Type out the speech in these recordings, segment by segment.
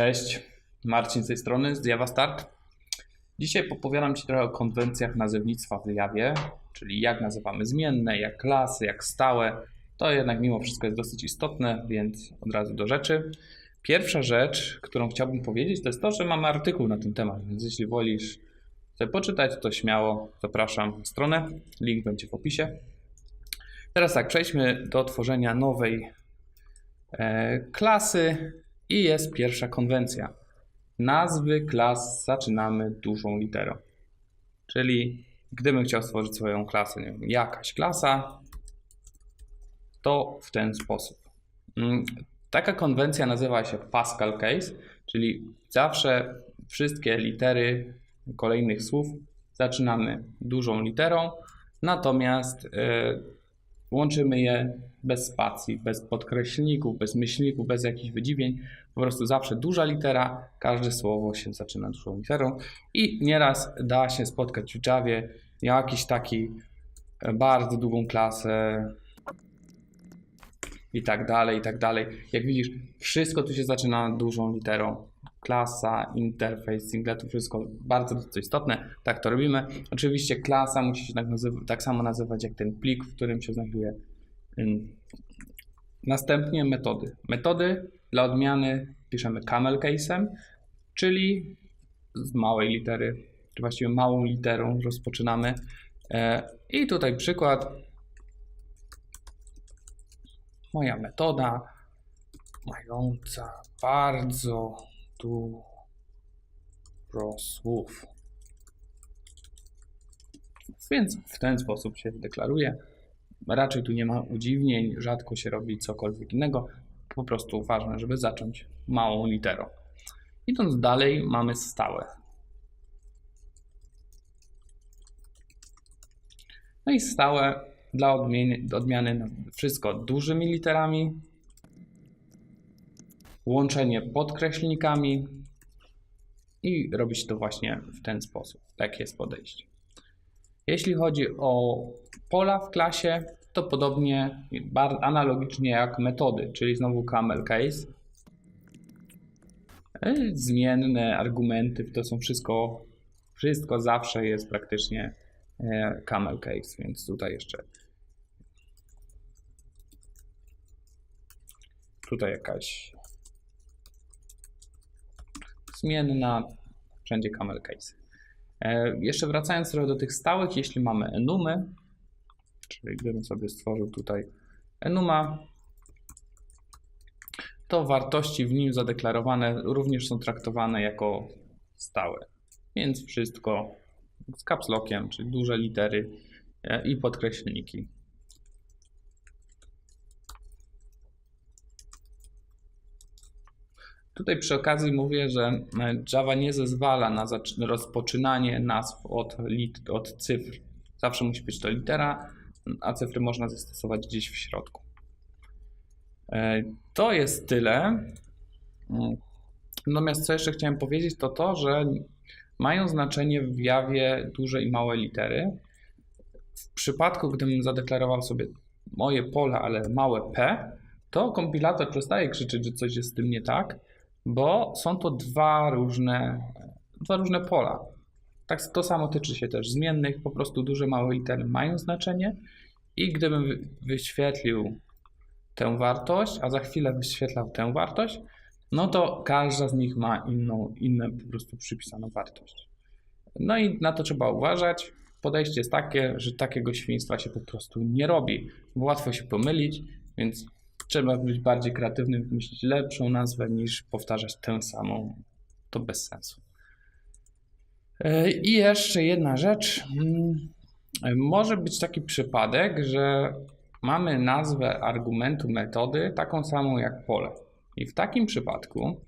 Cześć, Marcin z tej strony, z Java Start. Dzisiaj popowiadam Ci trochę o konwencjach nazewnictwa w Jawie, czyli jak nazywamy zmienne, jak klasy, jak stałe. To jednak mimo wszystko jest dosyć istotne, więc od razu do rzeczy. Pierwsza rzecz, którą chciałbym powiedzieć, to jest to, że mamy artykuł na ten temat, więc jeśli wolisz sobie poczytać, to śmiało zapraszam na stronę. Link będzie w opisie. Teraz tak, przejdźmy do tworzenia nowej e, klasy i jest pierwsza konwencja. Nazwy klas zaczynamy dużą literą. Czyli gdybym chciał stworzyć swoją klasę, nie wiem, jakaś klasa, to w ten sposób. Mm, Taka konwencja nazywa się Pascal Case, czyli zawsze wszystkie litery kolejnych słów zaczynamy dużą literą, natomiast e, łączymy je bez spacji, bez podkreślników, bez myślników, bez jakichś wydziwień. Po prostu zawsze duża litera, każde słowo się zaczyna dużą literą i nieraz da się spotkać w Javie jakiś taki bardzo długą klasę i tak dalej, i tak dalej. Jak widzisz, wszystko tu się zaczyna dużą literą. Klasa, interfejs, singletu, wszystko bardzo, bardzo istotne. Tak to robimy. Oczywiście klasa musi się tak, tak samo nazywać jak ten plik, w którym się znajduje. ym, Następnie metody. Metody dla odmiany piszemy camel case'em, czyli z małej litery, czy właściwie małą literą rozpoczynamy. E, I tutaj przykład. Moja metoda mająca bardzo dużo słów. Więc w ten sposób się deklaruje. Raczej tu nie ma udziwnień, rzadko się robi cokolwiek innego. Po prostu ważne, żeby zacząć małą literą. Idąc dalej, mamy stałe. No i stałe dla odmiany, na wszystko dużymi literami, łączenie podkreślnikami i robi się to właśnie w ten sposób. Tak jest podejście. Jeśli chodzi o pola w klasie, to podobnie, analogicznie jak metody, czyli znowu camel case. E, Zmienne argumenty, to są wszystko, wszystko zawsze jest praktycznie e, camel case, więc tutaj jeszcze tutaj jakaś zmienna, wszędzie camel case. E, Jeszcze wracając trochę do tych stałych, jeśli mamy enumy, czyli gdybym sobie stworzył tutaj enuma, to wartości w nim zadeklarowane również są traktowane jako stałe. Więc wszystko z caps lockiem, czyli duże litery e, i podkreślniki. Tutaj przy okazji mówię, że e, Java nie zezwala na rozpoczynanie nazw od, lit, od cyfr. Zawsze musi być to litera, a cyfry można zastosować gdzieś w środku. E, To jest tyle. Mm. Natomiast co jeszcze chciałem powiedzieć, to to, że mają znaczenie w Jawie duże i małe litery. W przypadku, gdybym zadeklarował sobie moje pole, ale małe p, to kompilator przestaje krzyczeć, że coś jest z tym nie tak, bo są to dwa różne, dwa różne pola. Tak, to samo tyczy się też zmiennych, po prostu duże, małe litery mają znaczenie i gdybym wy- wyświetlił tę wartość, a za chwilę wyświetlał tę wartość, no to każda z nich ma inną, inną po prostu przypisaną wartość. No i na to trzeba uważać. Podejście jest takie, że takiego świństwa się po prostu nie robi, łatwo się pomylić, więc trzeba być bardziej kreatywnym, wymyślić lepszą nazwę niż powtarzać tę samą. To bez sensu. E, I jeszcze jedna rzecz. Mm, Może być taki przypadek, że mamy nazwę argumentu metody taką samą jak pole. I w takim przypadku,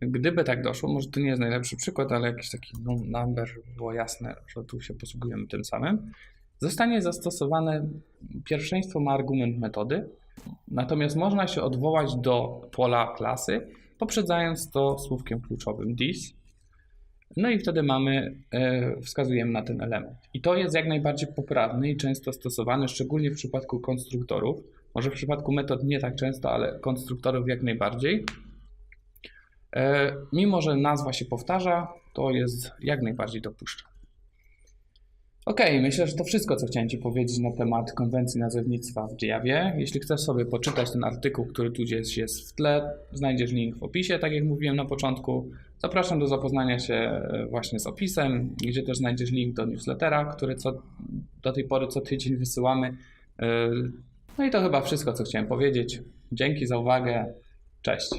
gdyby tak doszło, może to nie jest najlepszy przykład, ale jakiś taki no, number, było jasne, że tu się posługujemy tym samym, zostanie zastosowane pierwszeństwo ma argument metody, natomiast można się odwołać do pola klasy, poprzedzając to słówkiem kluczowym this. No i wtedy mamy, e, wskazujemy na ten element. I to jest jak najbardziej poprawny i często stosowany, szczególnie w przypadku konstruktorów. Może w przypadku metod nie tak często, ale konstruktorów jak najbardziej. E, Mimo, że nazwa się powtarza, to jest jak najbardziej dopuszczalne. Okej, myślę, że to wszystko, co chciałem Ci powiedzieć na temat konwencji nazewnictwa w Jawie. Jeśli chcesz sobie poczytać ten artykuł, który tu jest, jest w tle, znajdziesz link w opisie, tak jak mówiłem na początku. Zapraszam do zapoznania się e, właśnie z opisem, gdzie też znajdziesz link do newslettera, który co, do tej pory co tydzień wysyłamy. E, No i to chyba wszystko, co chciałem powiedzieć. Dzięki za uwagę. Cześć.